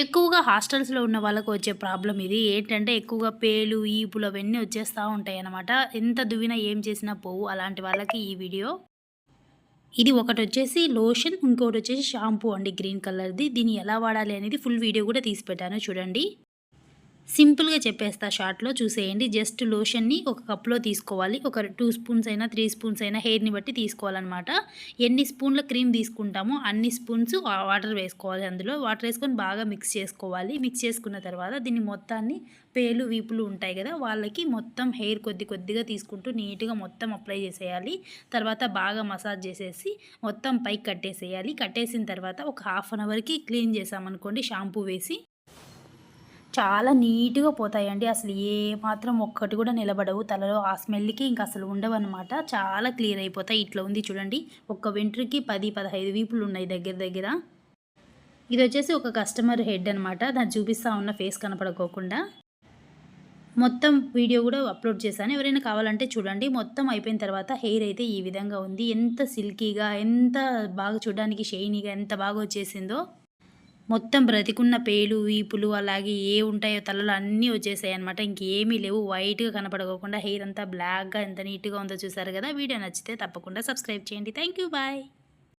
ఎక్కువగా హాస్టల్స్లో ఉన్న వాళ్ళకు వచ్చే ప్రాబ్లం ఇది. ఏంటంటే ఎక్కువగా పేలు ఈపులు అవన్నీ వచ్చేస్తూ ఉంటాయి అన్నమాట ఎంత దువ్వినా ఏం చేసినా పోవు అలాంటి వాళ్ళకి ఈ వీడియో. ఇది ఒకటి వచ్చేసి లోషన్ ఇంకొకటి వచ్చేసి షాంపూ అండి గ్రీన్ కలర్ది. దీన్ని ఎలా వాడాలి అనేది ఫుల్ వీడియో కూడా తీసి పెట్టాను. చూడండి. సింపుల్గా చెప్పేస్తా షార్ట్లో చూసేయండి. జస్ట్ లోషన్ని ఒక కప్లో తీసుకోవాలి. ఒక టూ స్పూన్స్ అయినా త్రీ స్పూన్స్ అయినా హెయిర్ని బట్టి తీసుకోవాలన్నమాట. ఎన్ని స్పూన్ల క్రీమ్ తీసుకుంటామో అన్ని స్పూన్స్ వాటర్ వేసుకోవాలి అందులో. వాటర్ వేసుకొని బాగా మిక్స్ చేసుకోవాలి. మిక్స్ చేసుకున్న తర్వాత దీన్ని మొత్తాన్ని పేలు వీపులు ఉంటాయి కదా వాళ్ళకి మొత్తం హెయిర్ కొద్ది కొద్దిగా తీసుకుంటూ నీట్గా మొత్తం అప్లై చేసేయాలి. తర్వాత బాగా మసాజ్ చేసేసి మొత్తం పైకి కట్టేసేయాలి. కట్టేసిన తర్వాత ఒక హాఫ్ అన్ అవర్కి క్లీన్ చేసామనుకోండి షాంపూ వేసి చాలా నీట్గా పోతాయండి. అసలు ఏ మాత్రం ఒక్కటి కూడా నిలబడవు. తలలో ఆ స్మెల్కి ఇంకా అసలు ఉండవు అనమాట చాలా క్లియర్ అయిపోతాయి. ఇట్లా ఉంది చూడండి. ఒక్క వెంట్రుకి పది పదహైదు వీపులు ఉన్నాయి దగ్గర దగ్గర. ఇది వచ్చేసి ఒక కస్టమర్ హెడ్ అనమాట దాన్ని చూపిస్తూ ఉన్న ఫేస్ కనపడకోకుండా. మొత్తం వీడియో కూడా అప్లోడ్ చేశాను. ఎవరైనా కావాలంటే చూడండి. మొత్తం అయిపోయిన తర్వాత హెయిర్ అయితే ఈ విధంగా ఉంది. ఎంత సిల్కీగా ఎంత బాగా చూడడానికి షైనీగా ఎంత బాగా వచ్చేసిందో. మొత్తం బ్రతికున్న పేలు వీపులు అలాగే ఏ ఉంటాయో తలలో అన్నీ వచ్చేసాయి అనమాట ఇంకేమీ లేవు. వైట్గా కనపడకోకుండా హెయిర్ అంతా బ్లాక్గా ఎంత నీట్గా ఉందో చూసారు కదా? వీడియో నచ్చితే తప్పకుండా సబ్స్క్రైబ్ చేయండి. Thank you bye